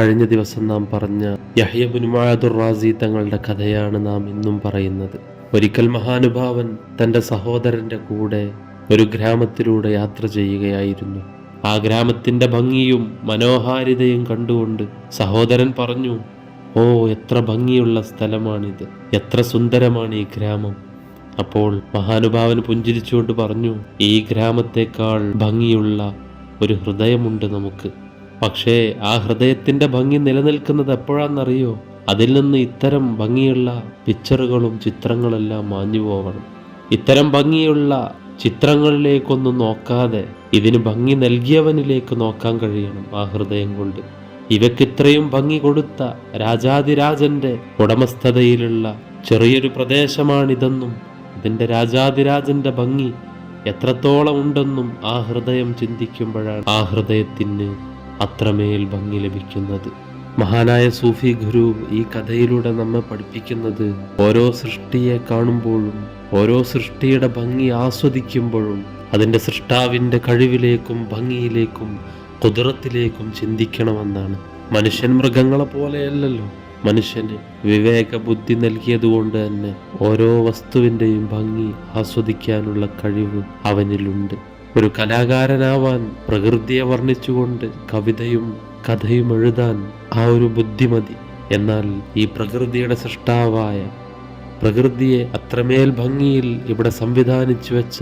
കഴിഞ്ഞ ദിവസം നാം പറഞ്ഞ യഹ്യബിൻ മുആദുർ റാസി തങ്ങളുടെ കഥയാണ് നാം ഇന്നും പറയുന്നത്. ഒരിക്കൽ മഹാനുഭാവൻ തന്റെ സഹോദരന്റെ കൂടെ ഒരു ഗ്രാമത്തിലൂടെ യാത്ര ചെയ്യുകയായിരുന്നു. ആ ഗ്രാമത്തിന്റെ ഭംഗിയും മനോഹാരിതയും കണ്ടുകൊണ്ട് സഹോദരൻ പറഞ്ഞു ഓ എത്ര ഭംഗിയുള്ള സ്ഥലമാണിത്. എത്ര സുന്ദരമാണ് ഈ ഗ്രാമം. അപ്പോൾ മഹാനുഭാവൻ പുഞ്ചിരിച്ചുകൊണ്ട് പറഞ്ഞു ഈ ഗ്രാമത്തെക്കാൾ ഭംഗിയുള്ള ഒരു ഹൃദയമുണ്ട് നമുക്ക്. പക്ഷേ ആ ഹൃദയത്തിന്റെ ഭംഗി നിലനിൽക്കുന്നത് എപ്പോഴാണെന്നറിയോ? അതിൽ നിന്ന് ഇത്തരം ഭംഗിയുള്ള പിക്ചറുകളും ചിത്രങ്ങളെല്ലാം മാഞ്ഞു പോവണം. ഇത്തരം ഭംഗിയുള്ള ചിത്രങ്ങളിലേക്കൊന്നും നോക്കാതെ ഇതിന് ഭംഗി നൽകിയവനിലേക്ക് നോക്കാൻ കഴിയണം ആ ഹൃദയം കൊണ്ട്. ഇവയ്ക്ക് ഇത്രയും ഭംഗി കൊടുത്ത രാജാതിരാജന്റെ ഉടമസ്ഥതയിലുള്ള ചെറിയൊരു പ്രദേശമാണിതെന്നും ഇതിന്റെ രാജാതിരാജന്റെ ഭംഗി എത്രത്തോളം ഉണ്ടെന്നും ആ ഹൃദയം ചിന്തിക്കുമ്പോഴാണ് ആ ഹൃദയത്തിന് അത്രമേൽ ഭംഗി ലഭിക്കുന്നത്. മഹാനായ സൂഫി ഗുരു ഈ കഥയിലൂടെ നമ്മെ പഠിപ്പിക്കുന്നത് ഓരോ സൃഷ്ടിയെ കാണുമ്പോഴും ഓരോ സൃഷ്ടിയുടെ ഭംഗി ആസ്വദിക്കുമ്പോഴും അതിന്റെ സൃഷ്ടാവിന്റെ കഴിവിലേക്കും ഭംഗിയിലേക്കും കുതിരത്തിലേക്കും ചിന്തിക്കണമെന്നാണ്. മനുഷ്യൻ മൃഗങ്ങളെ പോലെയല്ലല്ലോ. മനുഷ്യന് വിവേക ബുദ്ധി നൽകിയതുകൊണ്ട് തന്നെ ഓരോ വസ്തുവിന്റെയും ഭംഗി ആസ്വദിക്കാനുള്ള കഴിവ് അവനിലുണ്ട്. ഒരു കലാകാരനാവാൻ പ്രകൃതിയെ വർണിച്ചുകൊണ്ട് കവിതയും കഥയും എഴുതാൻ ആ ഒരു ബുദ്ധിമതി എന്നാൽ ഈ പ്രകൃതിയുടെ സൃഷ്ടാവായ പ്രകൃതിയെ അത്രമേൽ ഭംഗിയിൽ ഇവിടെ സംവിധാനിച്ചു വെച്ച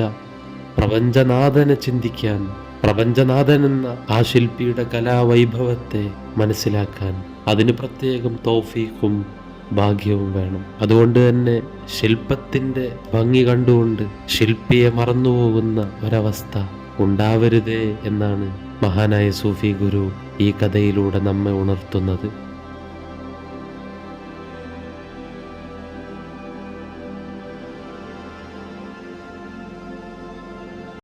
പ്രപഞ്ചനാഥനെ ചിന്തിക്കാൻ പ്രപഞ്ചനാഥൻ എന്ന ആ ശില്പിയുടെ കലാവൈഭവത്തെ മനസ്സിലാക്കാൻ അതിന് പ്രത്യേകം തോഫീക്കും ഭാഗ്യവും വേണം. അതുകൊണ്ട് തന്നെ ശില്പത്തിന്റെ ഭംഗി കണ്ടുകൊണ്ട് ശില്പിയെ മറന്നുപോകുന്ന ഒരവസ്ഥ ഉണ്ടാവരുതേ എന്നാണ് മഹാനായ സൂഫി ഗുരു ഈ കഥയിലൂടെ നമ്മെ ഉണർത്തുന്നത്.